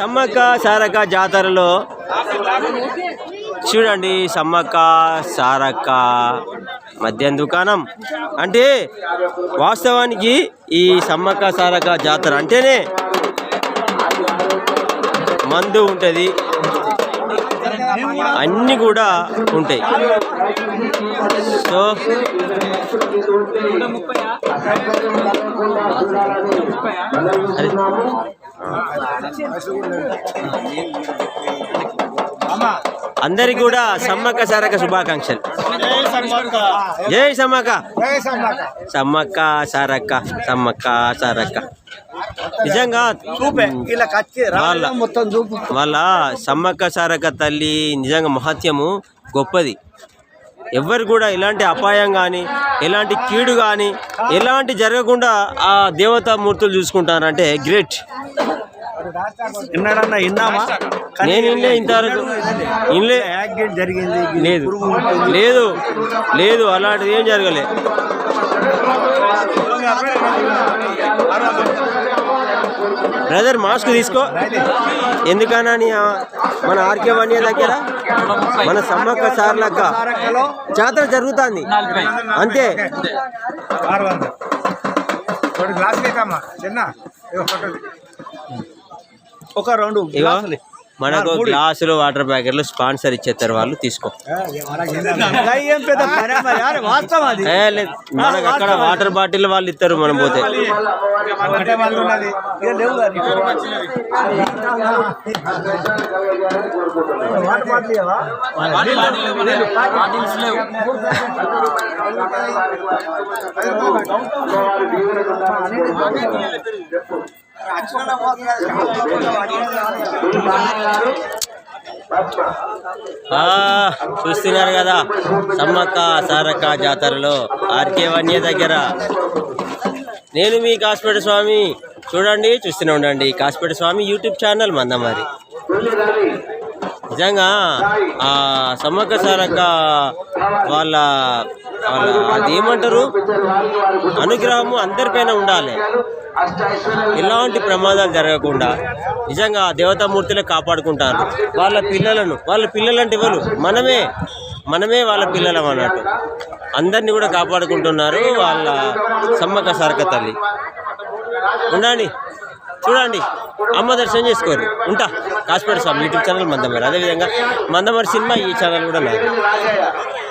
సమ్మక్క సారక్క జాతరలో చూడండి సమ్మక్క సారక్క మద్యం దుకాణం. అంటే వాస్తవానికి ఈ సమ్మక్క సారక్క జాతర అంటేనే మందు ఉంటుంది. అన్నీ కూడా ఉంటాయి. సో అరే అందరికి కూడా సమ్మక్క సారక్క శుభాకాంక్షలు. జై సమ్మక్క. సమ్మక్క సారక్క సమ్మక్క సారక్క. నిజంగా వాళ్ళ మొత్తం చూపు. వాళ్ళ సమ్మక్క సారక్క తల్లి నిజంగా మహత్యము గొప్పది. ఎవ్వరు కూడా ఎలాంటి అపాయం కానీ ఎలాంటి కీడు కానీ ఎలాంటి జరగకుండా ఆ దేవతా మూర్తులు చూసుకుంటారంటే గ్రేట్. విన్నాడన్నా విన్నామా? నేను ఇన్లే ఇంతవరకు. ఇన్లే యాక్సిడెంట్ జరిగింది లేదు. లేదు. లేదు అలాంటిది ఏం జరగలే. బ్రదర్ మాస్క్ తీసుకో. ఎందుకనని ఆ మన ఆర్కే వన్య దగ్గర? మన సమ్మక్క సార్లక్క. జాతర జరుగుతుంది. అంతే. ఇస్తామా చిన్న. ఒక రెండు. మనకు గ్లాసులు వాటర్ ప్యాకెట్లు స్పాన్సర్ ఇచ్చేస్తారు వాళ్ళు తీసుకో. మనకు అక్కడ వాటర్ బాటిల్ వాళ్ళు ఇస్తారు మనం పోతే. చూస్తున్నారు కదా సమ్మక్క సారక్క జాతరలో ఆర్కే వన్య దగ్గర. నేను మీ కాసిపేట స్వామి. చూడండి చూస్తూనే ఉండండి. Kasipeta Swami YouTube channel Mandamarri. నిజంగా సమ్మక్క సారక్క వాళ్ళ అదేమంటారు? అనుగ్రహము అందరిపైన ఉండాలి. ఎలాంటి ప్రమాదాలు జరగకుండా నిజంగా ఆ దేవతామూర్తులే కాపాడుకుంటారు. వాళ్ళ పిల్లలను వాళ్ళ పిల్లలు అంటే ఎవరు? మనమే మనమే వాళ్ళ పిల్లలం అన్నట్టు. అందరినీ కూడా కాపాడుకుంటున్నారు వాళ్ళ సమ్మక్క సరక తల్లి. ఉండండి చూడండి. అమ్మ దర్శనం చేసుకోరు. ఉంటా. కాసిపేట స్వామి యూట్యూబ్ ఛానల్ మందమరి అదేవిధంగా మందమరి సినిమా ఈ ఛానల్ కూడా నాది.